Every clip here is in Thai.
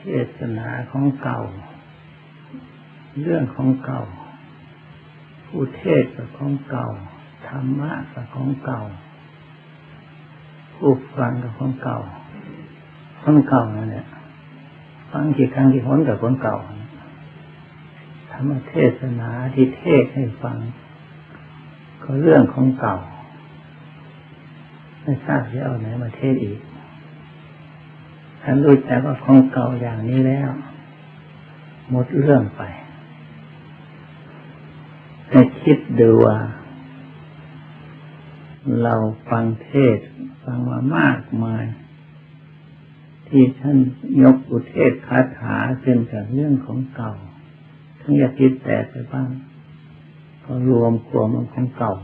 เทศนาของเก่า เรื่องของเก่า ผู้เทศกับของเก่า ธรรมะกับของเก่า ผู้ฟังกับของเก่าของเก่านั่นแหละฟังกี่ครั้งกี่หนกับคนเก่าธรรมเทศนาที่เทศให้ฟัง ก็เรื่องของเก่า ไม่ทราบจะเอาไหนมาเทศอีก ท่านรู้จักว่าของเก่าอย่างนี้แล้ว หมดเรื่องไป ให้คิดดูว่า เราฟังเทศฟังมามากมาย ที่ท่านยกอุเทศคาถาเป็นกับเรื่องของเก่า ทั้งอยากคิดแต่ไปบ้าง ก็รวมรวมของเก่า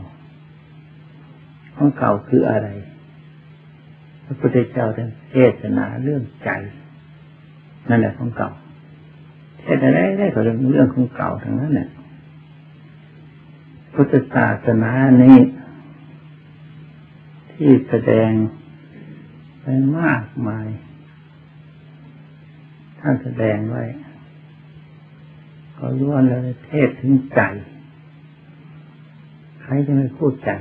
ของเก่าคืออะไร พระพุทธเจ้าท่านเทศนาเรื่องใจ นั่นแหละของเก่าเทศอะไรได้ก็เรื่องเรื่องของเก่าทั้งนั้นแหละพุทธศาสนานี้ที่แสดงไปมากมายท่านแสดงไว้ก็ล้วนเลยเทศถึงใจ ใครจะไม่พูดใจ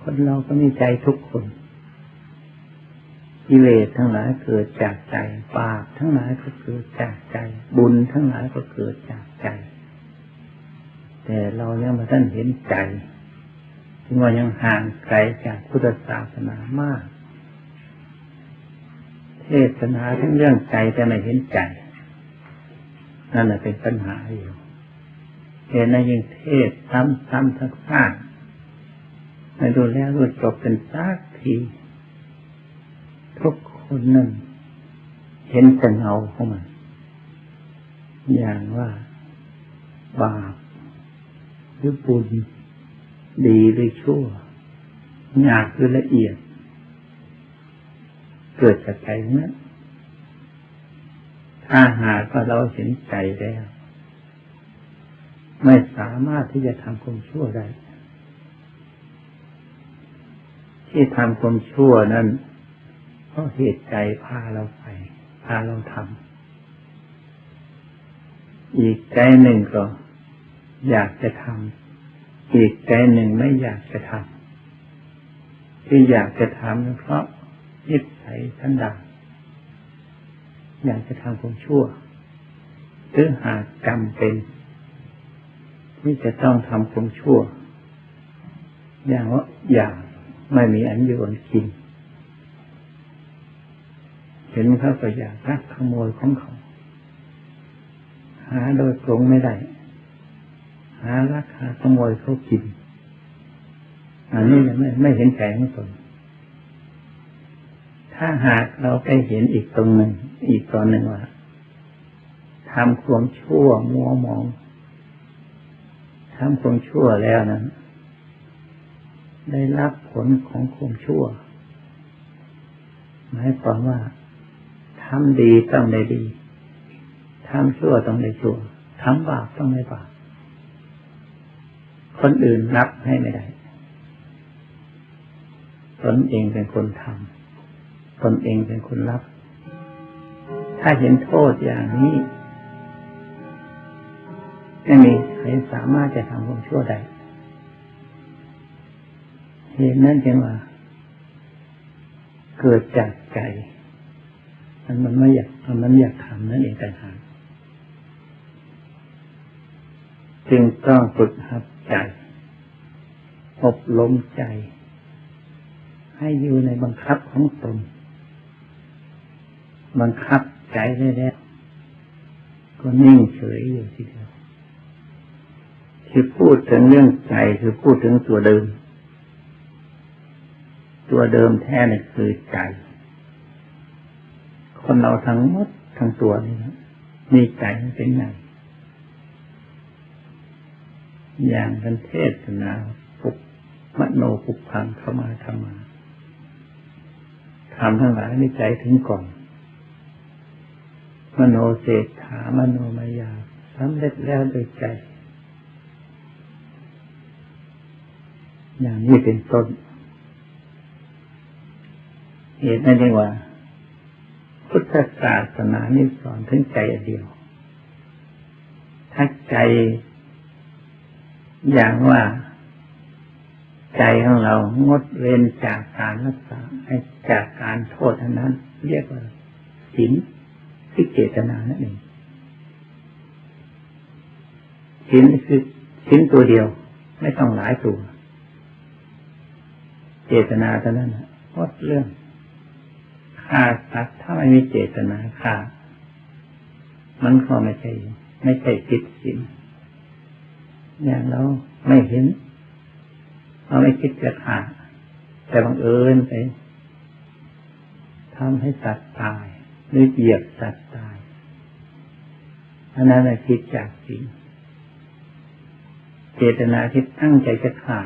คนเราก็มีใจทุกคน กิเลสทั้งหลายเกิดจากใจ บาปทั้งหลายก็เกิดจากใจ บุญทั้งหลายก็เกิดจากใจ แต่เรายังมาท่านเห็นใจจึงว่ายังห่างไกลจากพุทธศาสนามาก เทศนาทั้งเรื่องใจแต่ไม่เห็นใจ นั่นแหละเป็นปัญหาอยู่เห็นนะยิ่งเทศซ้ำซ้ำทักษะไม่ดูแล้วรู้จบเป็นสักที ทุกคนนั่นเห็นแต่เงาของมัน อย่างว่าบาปหรือบุญดีหรือชั่วหยากหรือละเอียด เกิดจากใจนั้นถ้าหากว่าเราเห็นใจแล้ว ไม่สามารถที่จะทำความชั่วได้ ที่ทำความชั่วนั้น ราะเหตุใจพาเราไป พาเราทำอีกใจหนึ่งก็ อยากจะทำอีกใจหนึ่งไม่อยากจะทำที่อยากจะทำเพราะนิสัยทันดาอยากจะทำความชั่ว หรือหากจำเป็น ที่จะต้องทำความชั่ว อย่างว่าอย่างไม่มีอันอยู่อันกิน เห็นเขาก็อยากรักขโมยของเขา หาโดยตรงไม่ได้ หารักหาขโมยเขากิน อันนี้ไม่ไม่เห็นใจของตนถ้าหากเราไปเห็นอีกตรงหนึ่งอีกตอนหนึ่งว่าทำความชั่วมัวมองทำความชั่วแล้วนั้นได้รับผลของความชั่วหมายความว่า ทำดีต้องได้ดีทำชั่วต้องได้ชั่วทำบาปต้องได้บาปคนอื่นรับให้ไม่ได้ตนเองเป็นคนทำตนเองเป็นคนรับ ถ้าเห็นโทษอย่างนี้ไม่มีใครสามารถจะทำความชั่วได้เหตุนั้นจึงว่า เกิดจากใจ มันมันไม่อยากมันอยากทำนั่นเองแต่หากจึงต้องฝึกหัดใจอบรมใจ ให้อยู่ในบังคับของตน บังคับใจได้แล้วก็นิ่งเฉยอยู่ทีเดียวที่พูดถึงเรื่องใจคือพูดถึงตัวเดิม ตัวเดิมแท้นี่คือใจ คนเราทั้งหมดทั้งตัวนี่นะมีใจเป็นไงอย่างกันเทศนาปุกมโนปุกพังเข้ามาทำมาทำทั้งหลายในใจถึงก่อน มโนเศรษฐามโนมายาสำเร็จแล้วโดยใจ อย่างนี้เป็นต้น เหตุนั้นเองว่า พุทธศาสนานี่สอนถึงใจเดียว ถ้าใจอย่างว่าใจของเรางดเว้นจากการรักษาจากการโทษนนั้น เรียกว่าศีลคือเจตนานั่นเองศีลคือศีลตัวเดียว ไม่ต้องหลายตัว เจตนาเท่านั้นหมดเรื่อง ฆ่าสัตว์ถ้าไม่มีเจตนาฆ่า มันก็ไม่ใช่ ไม่ใช่ผิดศีลอย่างเราไม่เห็นเราไม่คิดจะฆ่า แต่บังเอิญไปทำให้สัตว์ตาย หรือเหยียบสัตว์ตายอันนั้นแหละคิดจากจริงเจตนาที่ตั้งใจจะฆ่า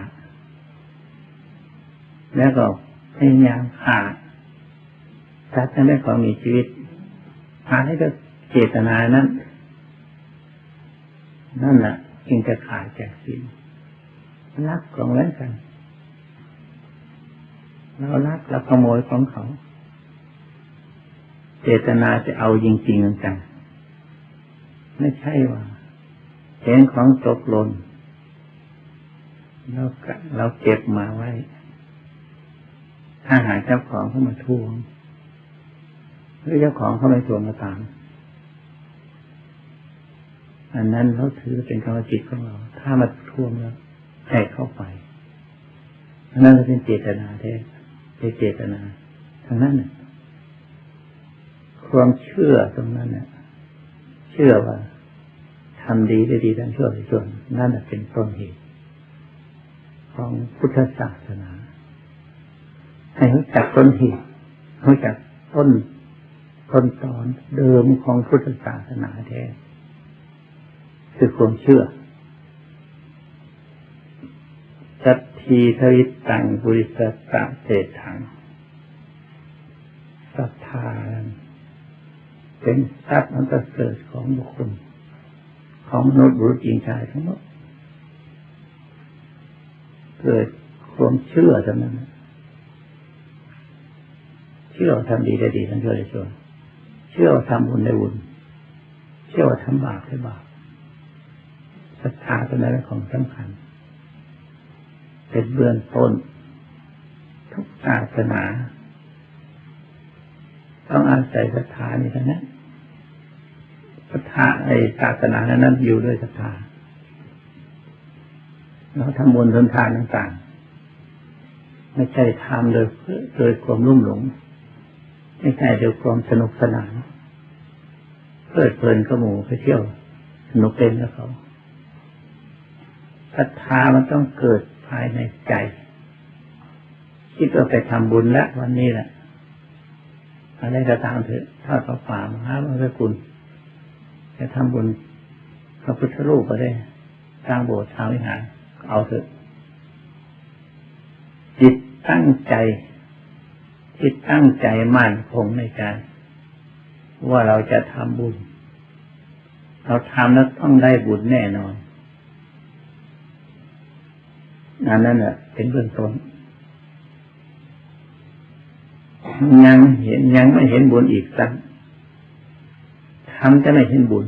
แล้วก็พยายามฆ่า สัตว์ทั้งได้ของมีชีวิตหาให้ก็เจตนานั้น นั่นแหละจึงจะขาดจากสิ่งรักของแล้วกัน เรารักเราขโมยของเขา เจตนาจะเอาจริงๆจังไม่ใช่ว่าเห็นของตกหล่นเราเราเก็บมาไว้ ถ้าหาเจ้าของเข้ามาทวง หรือเจ้าของเขาไม่วงก็ตามอันนั้นเราถือเป็นกรรมจิตของเรา ถ้ามาท่วงแล้วให้เข้าไปอันนั้นเป็นเจตนาแท้เป็นเจตนาทั้งนั้นน่ะความเชื่อตรงนั้นน่ะเชื่อว่าทำดีได้ดีทำชั่วได้ชั่วนั่นเป็นต้นเหตุของพุทธศาสนา ให้รู้จักต้นเหตุรู้จักต้น ต้นตอนเดิมของพุทธศาสนาแท้คือความเชื่อสัตทีทวิตตังบุริสตตะเศษถังศรัทธาเป็นทรัพย์อันประเสริฐของบุคคล ของมนุษย์บุรุษหญิงชายทั้งหมดเกิดความเชื่อเท่านั้นเชื่อทำดีได้ดีทำชั่วได้ชั่ว เชื่อว่าทำบุญได้บุญ เชื่อว่าทำบาปได้บาปศรัทธาเป็นอะไรของสำคัญ เป็นเบื้องต้น ทุกศาสนา ต้องอาศัยศรัทธานี่เท่านั้นศรัทธาไอศาสนานั้นอยู่ด้วยศรัทธาเราทำบุญทำทานต่างๆ ไม่ใช่ทำโดยโดยความรุ่มหลง ไม่ใช่โดยความสนุกสนานเพลิดเพลินก็หมูไปเที่ยวสนุกเต็มแล้วเขาศรัทธามันต้องเกิดภายในใจคิดว่าไปทำบุญแล้ววันนี้แหละอะไรก็ตามเถอะถ้าเขาฝ่ามหาพระคุณจะทำบุญพระพุทธรูปก็ได้สร้างโบสถ์สร้างวิหารเอาเถอะจิตตั้งใจ จิตตั้งใจมั่นคงในใจว่าเราจะทำบุญ เราทำแล้วต้องได้บุญแน่นอนนั่นนั่นแหละเป็นเบื้องต้นยังเห็นยังไม่เห็นบุญอีกสักทำจะไม่เห็นบุญ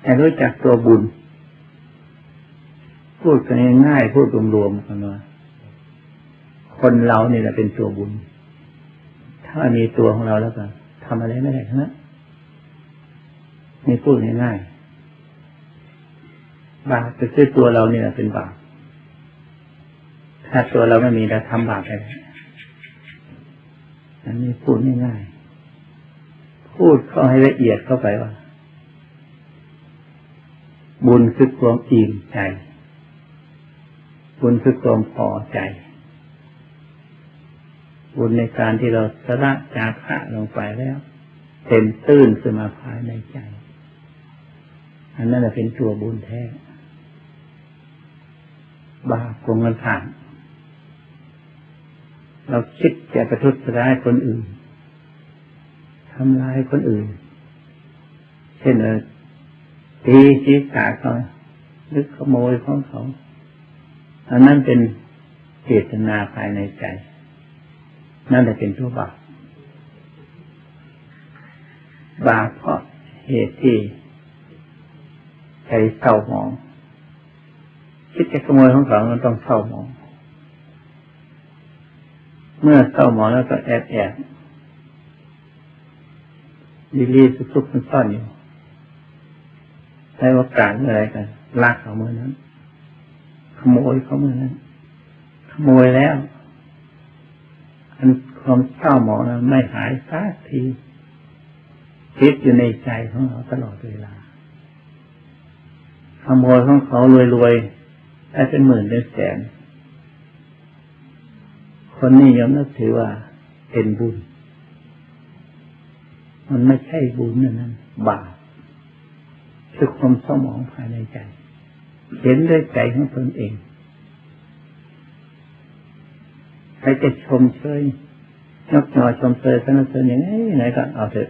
แต่รู้จักตัวบุญ พูดกันง่ายๆพูดรวมๆกันว่า คนเราเนี่ยแหละเป็นตัวบุญ ถ้ามีตัวของเราแล้วก็ทำอะไรไม่ได้ทั้งนั้นนี่พูดง่ายๆบาปจะคือตัวเราเนี่ยเป็นบาปถ้าตัวเราไม่มีเราทำบาปอะไรอันนี้พูดง่ายๆพูดเข้าให้ละเอียดเข้าไปว่า บุญคือความอิ่มใจ บุญคือความพอใจ บุญในการที่เราสละจากะลงไปแล้วเต็มตื้นขึ้นมาภายในใจ อันนั้นแหละเป็นตัวบุญแท้ บาปของมันผ่าน เราคิดจะประทุษร้ายคนอื่นทำร้ายคนอื่น เช่นเออตีชีสาเขาหรือขโมยของเขา อันนั้นเป็นเจตนาภายในใจ นั่นแหละเป็นตัวบาปบาปเพราะเหตุที่ใจเศร้าหมองคิดจะขโมยของเขามันต้องเศร้าหมอง เมื่อเศร้าหมองแล้วก็แอบแอบลีลีซุกๆมันซ่อนอยู่ใช้โอกาสเมื่อไรกันลากเขาเมื่อนั้น ขโมยเขาเมื่อนั้น ขโมยแล้ว อันความเศร้าหมองนั้นไม่หายสักทีคิดอยู่ในใจของเราตลอดเวลาขโมยของเขารวยๆได้เป็นหมื่นเป็นแสน คนนี้ยอมนับถือว่าเป็นบุญ มันไม่ใช่บุญนั่นนั้นบาปคือความเศร้าหมองภายในใจ เห็นด้วยใจของตนเอง ครจะชมเชยยกยอชมเชยสนับสนุนอย่างนี้ไหนก็เอาเถอะ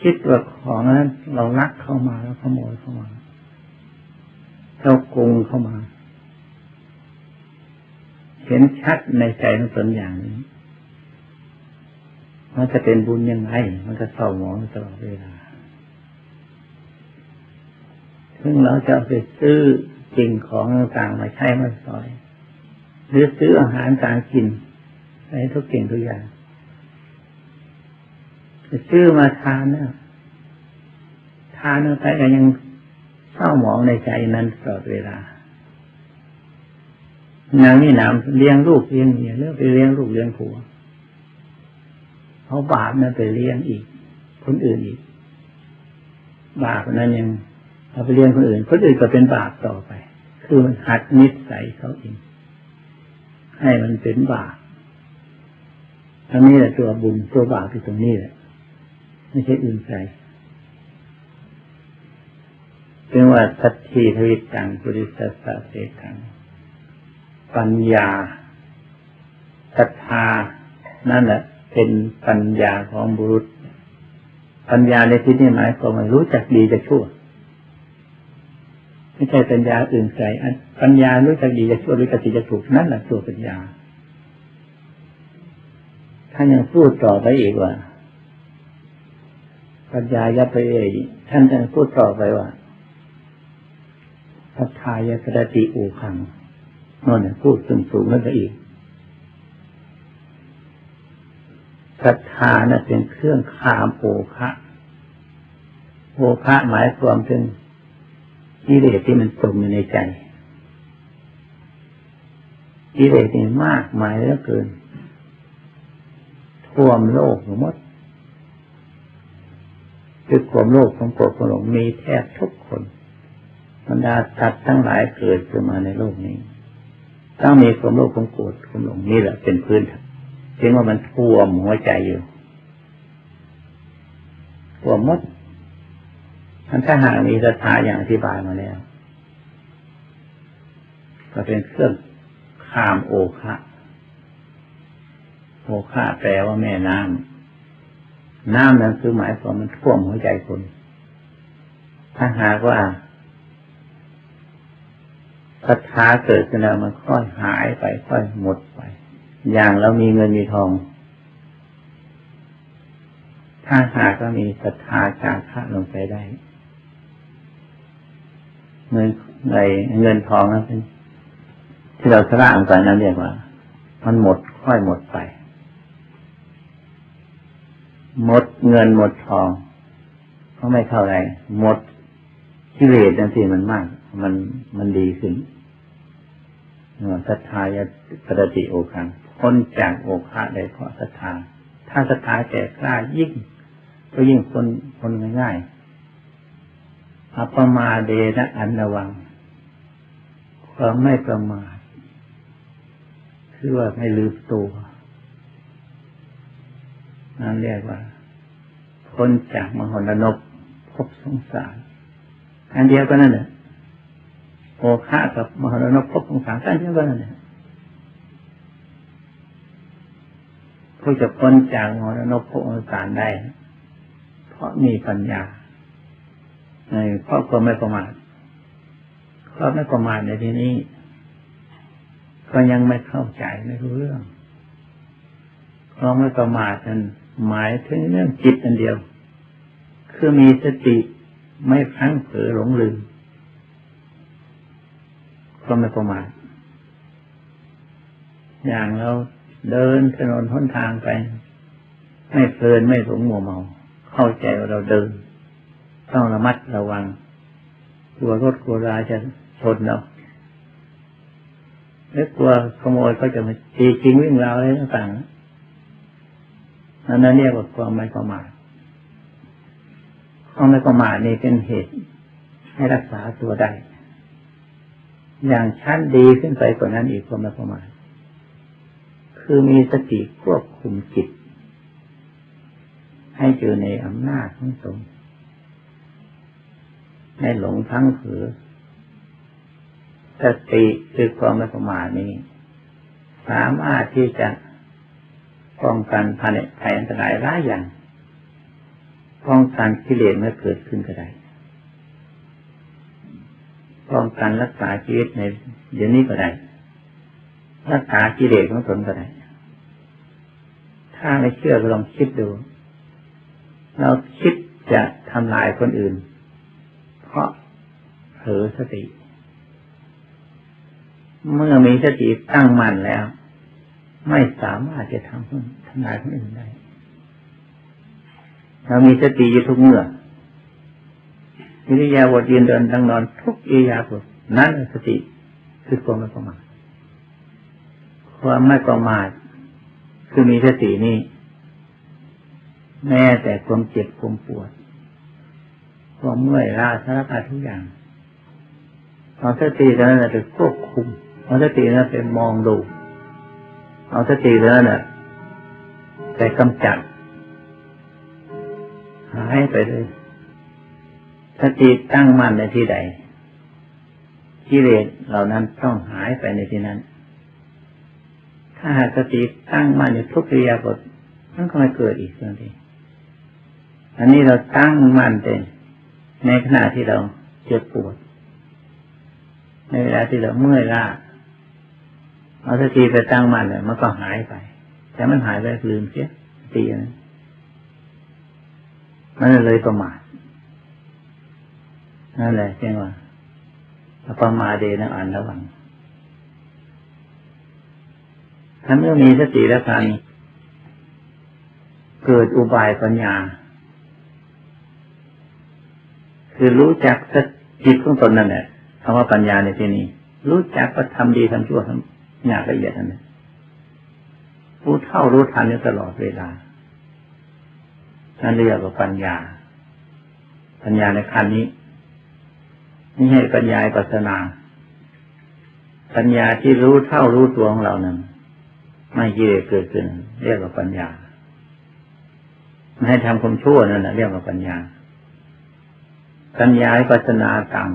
คิดว่าของนั้นเราลักเข้ามาแล้วขโมยเข้ามาเราโกงเข้ามา เห็นชัดในใจของตนอย่างนี้มันจะเป็นบุญยังไง มันก็เศร้าหมองตลอดเวลาซึ่งเราจะไปซื้อสิ่งของต่างๆมาใช้มาสอย หรือซื้ออาหารการกินอะไรทุกสิ่งทุกอย่างจะซื้อมาทานนะทานไปก็ยังเศร้าหมองในใจนั้นตลอดเวลานางนี่นามเลี้ยงลูกเลี้ยงเมียเลือกไปเลี้ยงลูกเลี้ยงผัวเขาบาปนั้นไปเลี้ยงอีก คนอื่นอีก บาปนั้นยังเอาไปเลี้ยงคนอื่น คนอื่นก็เป็นบาปต่อไป คือมันหัดนิสัยเขาเอง ให้มันเป็นบาปทั้งนี้แหละตัวบุญตัวบาปที่ตรงนี้แหละ ไม่ใช่อื่นใดเป็นว่าสัตถีทวิตังปุริสสะเสกังปัญญาศรัทธานั่นแหละเป็นปัญญาของบุรุษ ปัญญาในที่นี้หมายความว่ารู้จักดีจะชั่ว ไม่ใช่ปัญญาอื่นใดปัญญารู้จักดีจะชั่วรู้จักดีจะถูกนั่นแหละตัวปัญญาท่านยังพูดต่อไปอีกว่า ปัญญายับไปเอยท่านยังพูดต่อไปว่าพัทายกระติอูขังนั่นพูดสูงสูงนั่นไปอีกศรัทธานะเป็นเครื่องขามโอคะโอคะหมายความถึง กิเลสที่มันจมอยู่ในใจกิเลสนี่มากมายเหลือเกินท่วมโลกหมดคือความโลภความโกรธความหลงมีแทบทุกคนบรรดาสัตว์ทั้งหลายเกิดขึ้นมาในโลกนี้ต้องมีความโลภความโกรธความหลงนี่แหละเป็นพื้นจึงว่ามันท่วมหัวใจอยู่ท่วมมด มันถ้าหากมีศรัทธาอย่างอธิบายมาแล้ว ก็เป็นเครื่องข้ามโอคะโอคะแปลว่าแม่น้ำน้ำนั้นคือหมายความมันท่วมหัวใจคน ถ้าหากว่าศรัทธาเกิดขึ้นแล้วมันค่อยหายไปค่อยหมดไป อย่างเรามีเงินมีทอง ถ้าหากว่ามีศรัทธาจาระลงไปได้ เงินในเงินทองนั้นที่เราสร้างกันนั้นเรียกว่า มันหมดค่อยหมดไป หมดเงินหมดทองก็ไม่เท่าไรหมดกิเลสนั่นสิมันมาก มันมันดีขึ้นศรัทธายปรติโอคังพ้นจากโอคะได้เพราะศรัทธาถ้าศรัทธาแก่กล้ายิ่ง ก็ยิ่งคนคนง่ายๆ อัปมาเดนะอันระวังความไม่ประมาทคือว่าไม่ลืมตัวนั่นเรียกว่าพ้นจากมหรนบพบสงสาร อันเดียวก็นั่นแหละโอคะกับมหรนพบสงสารกันเดียวกันนั่นแหละผู้จะพ้นจากมหรนพบสงสารได้ เพราะมีปัญญา ในเพราะความไม่ประมาทความไม่ประมาทในที่นี้ ก็ยังไม่เข้าใจไม่รู้เรื่องความไม่ประมาทนั้นหมายถึงเรื่องจิตอันเดียว คือมีสติไม่พลั้งเผลอหลงลืมก็ไม่ประมาทอย่างเราเดินถนนห้นทางไป ไม่เพลินไม่หลงมัวเมา เข้าใจว่าเราเดิน ต้องระมัดระวังกลัวรถกลัวราจะชนเราหรือกลัวขโมยเขาจะมาจีจริงวิ่งราวอะไรต่างๆนั่นนั่นเรียกว่าความไม่ประมาทความไม่ประมาทนี่เป็นเหตุ ให้รักษาตัวได้อย่างชั้นดีขึ้นไปกว่านั้นอีกความไม่ประมาทคือมีสติควบคุมจิต ให้อยู่ในอำนาจของตน ให้หลงทั้งผือสติคือความไม่ประมาทนี้ สามารถที่จะป้องกันภายในภัยอันตรายร้ายอย่างป้องกันกิเลสเมื่อเกิดขึ้นก็ได้ป้องกันรักษาชีวิตในเดี๋ยวนี้ก็ได้รักษากิเลสของตนก็ได้ ถ้าไม่เชื่อก็ลองคิดดู เราคิดจะทำลายคนอื่น เพราะเผลอสติ เมื่อมีสติตั้งมั่นแล้ว ไม่สามารถจะทำทำลายคนอื่นได้เรามีสติอยู่ทุกเมื่อวิริยาบทยืนเดินตั้งนอนทุกอิยาบทนั้นสติคือความไม่ประมาทความไม่ประมาทคือมีสตินี่แม้แต่ความเจ็บความปวด ความเมื่อยล้าสารพัดทุกอย่างเอาสตินั้นจะควบคุมเอาสตินั้นไปมองดู เอาสตินั้นน่ะไปกำจัดหายไปเลยสติตั้งมั่นในที่ใดกิเลสเหล่านั้นต้องหายไปในที่นั้น ถ้าหากสติตั้งมั่นอยู่ทุกริยาบทมันก็ไม่เกิดอีกเรื่องที่อันนี้เราตั้งมั่นเต็ม ในขณะที่เราเจ็บปวด ในเวลาที่เราเมื่อยล้าเอาสติไปตั้งมั่นเลยมันก็หายไป แต่มันหายไปลืมเสียสตินะมันเลยประมาทนั่นแหละใช่ไหมประมาเดนะอันระวังถ้าเมื่อมีสติแล้วกันเกิดอุบายปัญญา คือรู้จักสจิตของตนนั่นแหละคำว่าปัญญาในที่นี้ รู้จักว่าทำดีทำชั่วทำงานละเอียดนั่นเองรู้เท่ารู้ทันอยู่ตลอดเวลานั่นเรียกว่าปัญญา ปัญญาในขั้นนี้นี่ให้ปัญญาปัสนา ปัญญาที่รู้เท่ารู้ตัวของเรานั้นไม่เย่เกิดขึ้น เรียกว่าปัญญา ไม่ให้ทำความชั่วนั่นแหละเรียกว่าปัญญา ปัญญาปัสนาต่าง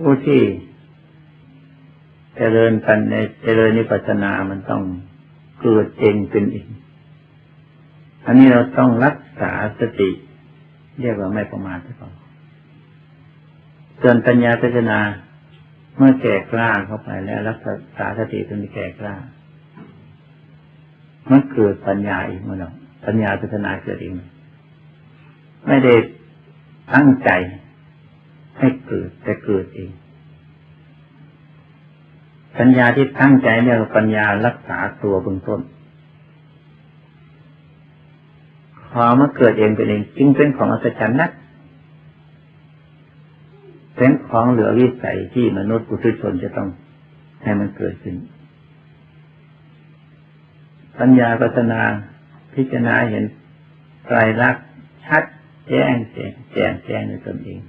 ผู้ที่เจริญกันในเจริญนิพพานามันต้องเกิดเองเป็นเองอันนี้เราต้องรักษาสติ เรียกว่าไม่ประมาทไปก่อนส่วนปัญญาพิจารณาเมื่อแก่กล้าเข้าไปแล้วรักษาสติจนแก่กล้ามันเกิดปัญญาอีกเมื่อเราปัญญาพิจารณาเกิดเอง ไม่ได้ตั้งใจให้เกิดแต่เกิดเองปัญญาที่ตั้งใจเรียกว่าปัญญารักษาตัวเบื้องต้นความมาเกิดเองเป็นเองจึงเป็นของอัศจรรย์นักเป็นของเหลือวิสัยที่มนุษย์ปุถุชนจะต้องให้มันเกิดขึ้น ปัญญาปัฒนาพิจารณาเห็นไตรลักษณ์ชัด แจ้งแจ้งแจ้งแจ้งในตนเอง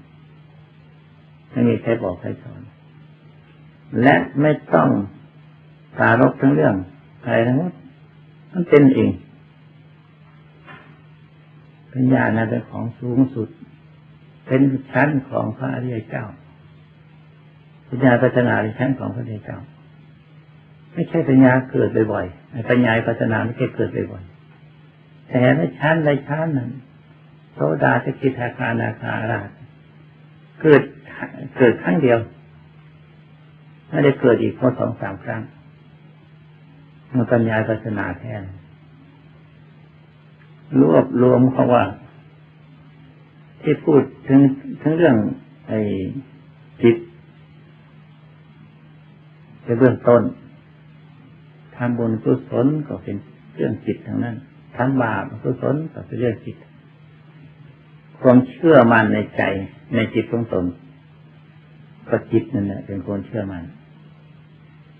ไม่มีใครบอกใครสอน และไม่ต้องสารกทั้งเรื่องอะไรทั้งหมดมันเป็นเองปัญญานั้นเป็นของสูงสุด เป็นชั้นของพระอริยเจ้าปัญญาพัฒนาในชั้นของพระอริยเจ้า ไม่ใช่ปัญญาเกิดบ่อยๆปัญญาพัฒนาไม่ใช่เกิดบ่อยๆแต่ในชั้นในชั้นนั้น โสดาสกิทาคานาคาราชเกิดเกิดครั้งเดียวไม่ได้เกิดอีกเพราะสองสามครั้งมันปัญญาปัสนาแท้รวบรวมเขาว่า ที่พูดถึงถึงเรื่อง ไอ้จิตในเบื้องต้นทำบุญกุศลก็เป็นเรื่องจิตทั้งนั้นทำบาปกุศลก็เป็นเรื่องจิต ความเชื่อมั่นในใจในจิตของตนก็จิตนั่นแหละเป็นคนเชื่อมัน่น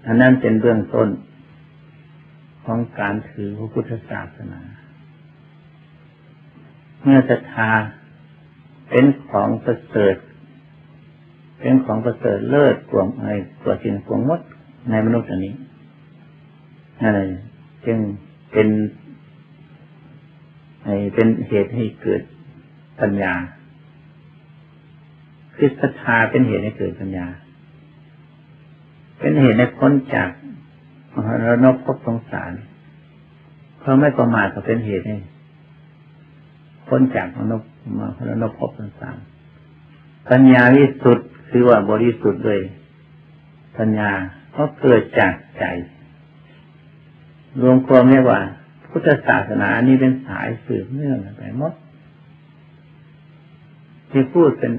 อันนั้นเป็นเบื้องต้นของการถือพระพุทธศาสนา เมื่อศรัทธาเป็นของประเสริฐ เป็นของประเสริฐเลิศกว่าไอ้กว่าสิ่งกว่ามดในมนุษย์อันนี้นั่นเองจึงเป็นไอ้เป็นเหตุให้เกิด ปัญญาคือศรัทธาเป็นเหตุให้เกิดปัญญา เป็นเหตุให้พ้นจากมรณะภพสงสารเพราะไม่ประมาทก็เป็นเหตุให้พ้นจากมรณะมรณะภพสงสารปัญญาวิสุทธ์คือว่าบริสุทธิ์เลยปัญญาเพราะเกิดจากใจ รวมความเรียกว่า พุทธศาสนานี้เป็นสายสืบเนื่องไปหมด ที่พูดเป็น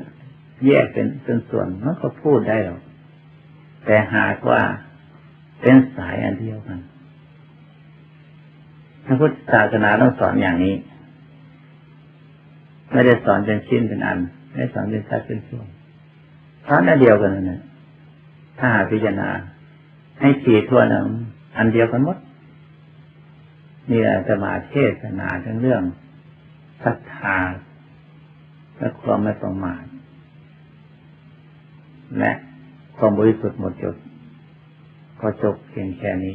แยกเป็นเป็นส่วนมันก็พูดได้หรอกแต่หากว่าเป็นสายอันเดียวกันพระพุทธศาสนาต้องสอนอย่างนี้ ไม่ได้สอนเป็นชิ้นเป็นอัน ไม่สอนเป็นสัดเป็นส่วนสอนอันเดียวกันนะถ้าหาพิจารณา ให้ขีดทั่วนะอันเดียวกันหมดนี่แหละจะมาเทศนาทั้งเรื่องศรัทธา และความไม่ประมาทและความบริสุทธิ์หมดจดก็จบเพียงแค่นี้